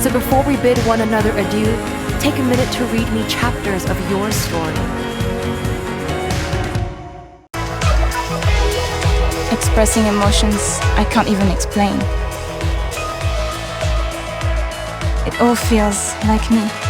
So before we bid one another adieu, take a minute to read me chapters of your story. expressing emotions I can't even explain. It all feels like me.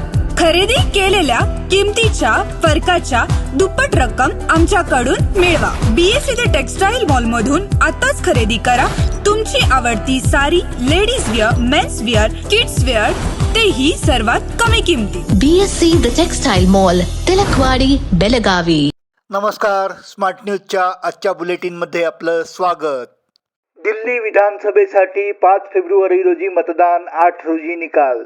खरेदी केलेल्या किमतीच्या फरकाच्या दुप्पट रक्कम आमच्याकडून मिळवा. BSc ते textile mall मधून आताच खरेदी करा. तुमची आवडती sari ladies wear mens wear kids wear तेही सर्वात कमी किमतीत. BSc the textile mall Tilakwadi Belagavi नमस्कार. स्मार्ट न्यूजच्या आजच्या बुलेटिनमध्ये आपलं स्वागत. दिल्ली विधानसभेसाठी पाच फेब्रुवारी रोजी मतदान आठ रोजी निकाल.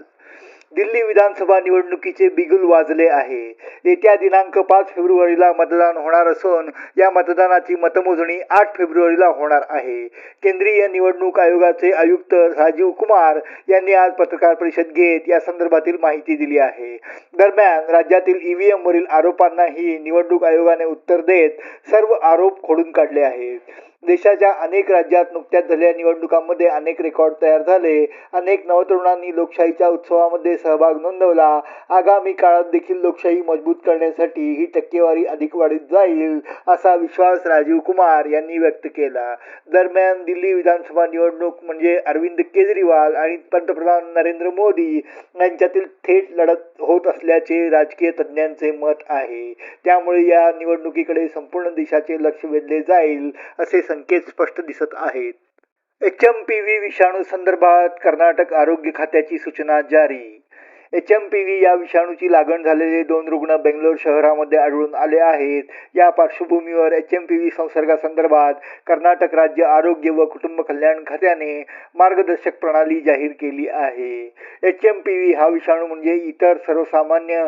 दिल्ली विधानसभा निवडणुकीचे बिगुल वाजले आहे. येत्या दिनांक पाच फेब्रुवारीला मतदान होणार असून या मतदानाची मतमोजणी आठ फेब्रुवारीला होणार आहे. केंद्रीय निवडणूक आयोगाचे आयुक्त राजीव कुमार यांनी आज पत्रकार परिषद घेत या संदर्भातील माहिती दिली आहे. दरम्यान राज्यातील ईव्हीएम वरील आरोपांनाही निवडणूक आयोगाने उत्तर देत सर्व आरोप खोडून काढले आहेत. देशाच्या अनेक राज्यात नुकत्याच झालेल्या निवडणुकांमध्ये अनेक रेकॉर्ड तयार झाले. अनेक नवतरुणांनी लोकशाहीच्या उत्सवामध्ये सहभाग नोंदवला. आगामी काळात देखील लोकशाही मजबूत करण्यासाठी ही टक्केवारी अधिक वाढत जाईल असा विश्वास राजीव कुमार यांनी व्यक्त केला. दरम्यान दिल्ली विधानसभा निवडणूक म्हणजे अरविंद केजरीवाल आणि पंतप्रधान नरेंद्र मोदी यांच्यातील थेट लढत होत असल्याचे राजकीय तज्ज्ञांचे मत आहे. त्यामुळे या निवडणुकीकडे संपूर्ण देशाचे लक्ष वेधले जाईल असे संकेत स्पष्ट दिसत आहेत. एच एम पी व्ही विषाणू संदर्भात कर्नाटक आरोग्य खात्याची सूचना जारी. एच एम पी व्ही या विषाणूची लागण झालेले दोन रुग्ण बेंगलोर शहरामध्ये आढळून आले आहेत. या पार्श्वभूमीवर एच एम पी व्ही संसर्गासंदर्भात कर्नाटक राज्य आरोग्य व कुटुंब कल्याण खात्याने मार्गदर्शक प्रणाली जाहीर केली आहे. एच एम पी व्ही हा विषाणू म्हणजे इतर सर्वसामान्य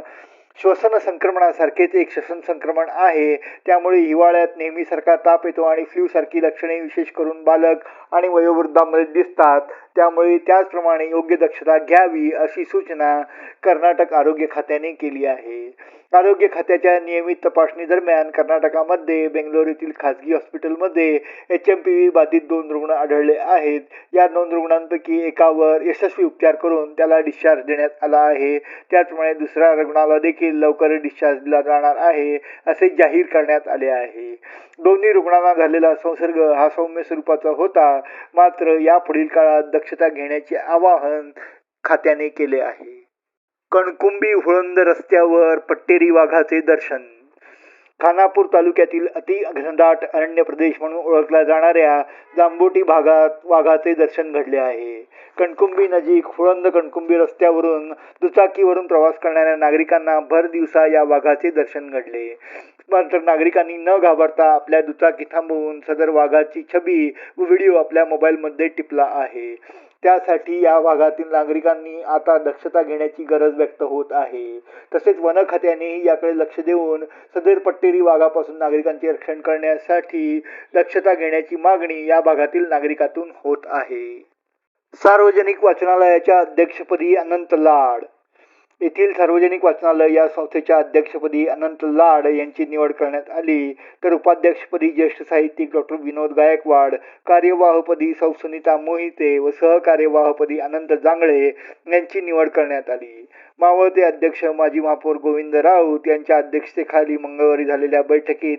श्वसन संक्रमणासारखेच एक श्वसन संक्रमण आहे. त्यामुळे हिवाळ्यात नेहमीसारखा ताप येतो आणि फ्लू सारखी लक्षणे विशेष करून बालक आणि वयोवृद्धांमध्ये दिसतात. त्यामुळे त्याचप्रमाणे योग्य दक्षता घ्यावी अशी सूचना कर्नाटक आरोग्य खात्याने केली आहे. आरोग्य खात्याच्या नियमित तपासणी दरम्यान कर्नाटकामध्ये बेंगलोर येथील खासगी हॉस्पिटलमध्ये एच एम पी व्ही बाधित दोन रुग्ण आढळले आहेत. या दोन रुग्णांपैकी एकावर यशस्वी उपचार करून त्याला डिस्चार्ज देण्यात आला आहे. त्याचप्रमाणे दुसऱ्या रुग्णाला देखील लवकर डिस्चार्ज दिला जाणार आहे असे जाहीर करण्यात आले आहे. दोन्ही रुग्णांना झालेला संसर्ग हा सौम्य स्वरूपाचा होता. मात्र यापुढील काळात दक्षता घेण्याचे आवाहन खात्याने केले आहे. कणकुंबी हुळंद रस्त्यावर पट्टेरी वाघाचे दर्शन खानापूर तालुक्यातील अति घनदाट अरण्य प्रदेश म्हणून ओळखल्या जाणाऱ्या जांबोटी भागात वाघाचे दर्शन घडले आहे. कणकुंबी नजीक हुळंद कणकुंबी रस्त्यावरून दुचाकीवरून प्रवास करणाऱ्या नागरिकांना भर दिवसा या वाघाचे दर्शन घडले. मात्र नागरिकांनी न घाबरता आपल्या दुचाकी थांबवून सदर वाघाची छबी व व्हिडिओ आपल्या मोबाईलमध्ये टिपला आहे. त्यासाठी या भागातील नागरिकांनी आता दक्षता घेण्याची गरज व्यक्त होत आहे. तसेच वन खात्यानेही याकडे लक्ष देऊन सदर पट्टेरी वाघापासून नागरिकांचे रक्षण करण्यासाठी दक्षता घेण्याची मागणी या भागातील नागरिकातून होत आहे. सार्वजनिक वाचनालयाच्या अध्यक्षपदी अनंत लाड. येथील सार्वजनिक वाचनालय या संस्थेच्या अध्यक्षपदी अनंत लाड यांची निवड करण्यात आली. तर उपाध्यक्षपदी ज्येष्ठ साहित्यिक डॉक्टर विनोद गायकवाड कार्यवाहपदी सौ सुनीता मोहिते व सहकार्यवाहपदी अनंत जांगळे यांची निवड करण्यात आली. मावळते अध्यक्ष माजी महापौर गोविंद राऊत यांच्या अध्यक्षतेखाली मंगळवारी झालेल्या बैठकीत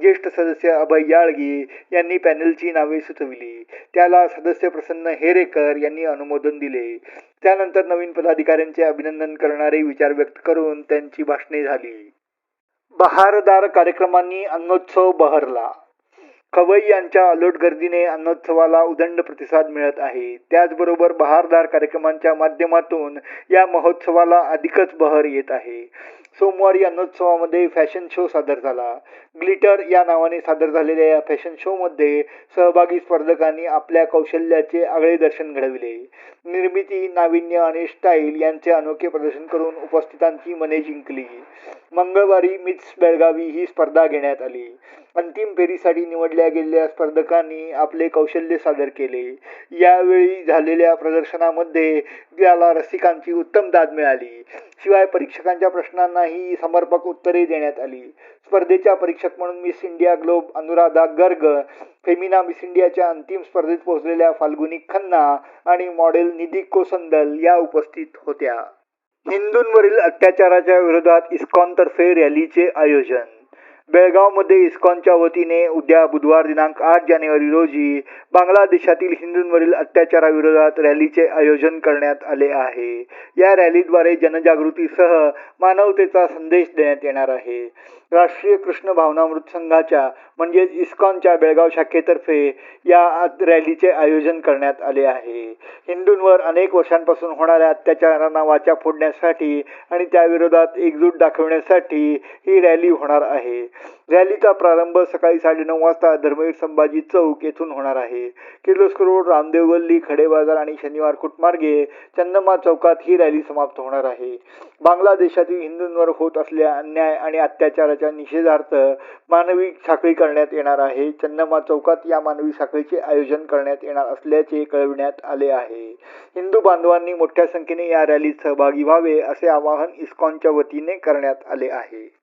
ज्येष्ठ सदस्य अभय याळगी यांनी पॅनेलची नावे सुचविली. त्याला सदस्य प्रसन्न हेरेकर यांनी अनुमोदन दिले. त्यानंतर नवीन पदाधिकाऱ्यांचे अभिनंदन करणारे विचार व्यक्त करून त्यांची भाषणे झाली. बहारदार कार्यक्रमांनी अन्नोत्सव बहरला. खवई यांच्या अलोट गर्दीने अन्नोत्सवाला उदंड प्रतिसाद मिळत आहे. त्याचबरोबर बहारदार कार्यक्रमांच्या माध्यमातून या महोत्सवाला अधिकच बहर येत आहे. सोमवारी या अन्नोत्सवामध्ये फॅशन शो सादर झाला. ग्लिटर या नावाने सादर झालेल्या या फॅशन शोमध्ये सहभागी स्पर्धकांनी आपल्या कौशल्याचे आगळे दर्शन घडविले. निर्मिती नाविन्य आणि स्टाईल यांचे अनोखे प्रदर्शन करून उपस्थितांची मने जिंकली. मंगळवारी मिस बेळगावी ही स्पर्धा घेण्यात आली. अंतिम फेरीसाठी निवडल्या गेलेल्या स्पर्धकांनी आपले कौशल्य सादर केले. यावेळी झालेल्या प्रदर्शनामध्ये त्याला रसिकांची उत्तम दाद मिळाली. शिवाय परीक्षकांच्या प्रश्नांना प्रश्नांनाही समर्पक उत्तरे देण्यात आली. स्पर्धेच्या परीक्षक म्हणून miss India globe Anuradha Garg Femina miss इंडियाच्या अंतिम स्पर्धेत पोहोचलेल्या फाल्गुनी खन्ना आणि मॉडेल निधी कोसंदल या उपस्थित होत्या. हिंदूंवरील अत्याचाराच्या विरोधात इस्कॉनतर्फे रॅलीचे आयोजन बेळगावमध्ये इस्कॉनच्या वतीने उद्या बुधवार दिनांक आठ जानेवारी रोजी बांगलादेशातील हिंदूंवरील अत्याचाराविरोधात रॅलीचे आयोजन करण्यात आले आहे. या रॅलीद्वारे जनजागृतीसह मानवतेचा संदेश देण्यात येणार आहे. राष्ट्रीय कृष्ण भावनामृत संघाच्या म्हणजेच इस्कॉनच्या बेळगाव शाखेतर्फे या रॅलीचे आयोजन करण्यात आले आहे. हिंदूंवर अनेक वर्षांपासून होणाऱ्या अत्याचारांना वाचा फोडण्यासाठी आणि त्याविरोधात एकजूट दाखवण्यासाठी ही रॅली होणार आहे. रॅलीचा प्रारंभ सकाळी साडेनऊ वाजता धर्मवीर संभाजी चौक येथून होणार आहे. किर्लोस्कर रोड रामदेव गल्ली खडे बाजार आणि शनिवार कुटमार्गे चंदमा चौकात ही रॅली समाप्त होणार आहे. बांगलादेशातील हिंदूंवर होत असलेल्या अन्याय आणि अत्याचाराच्या निषेधार्थ मानवी साखळी करण्यात येणार आहे. चंदमा चौकात या मानवी साखळीचे आयोजन करण्यात येणार असल्याचे कळविण्यात आले आहे. हिंदू बांधवांनी मोठ्या संख्येने या रॅलीत सहभागी व्हावे असे आवाहन इस्कॉनच्या वतीने करण्यात आले आहे.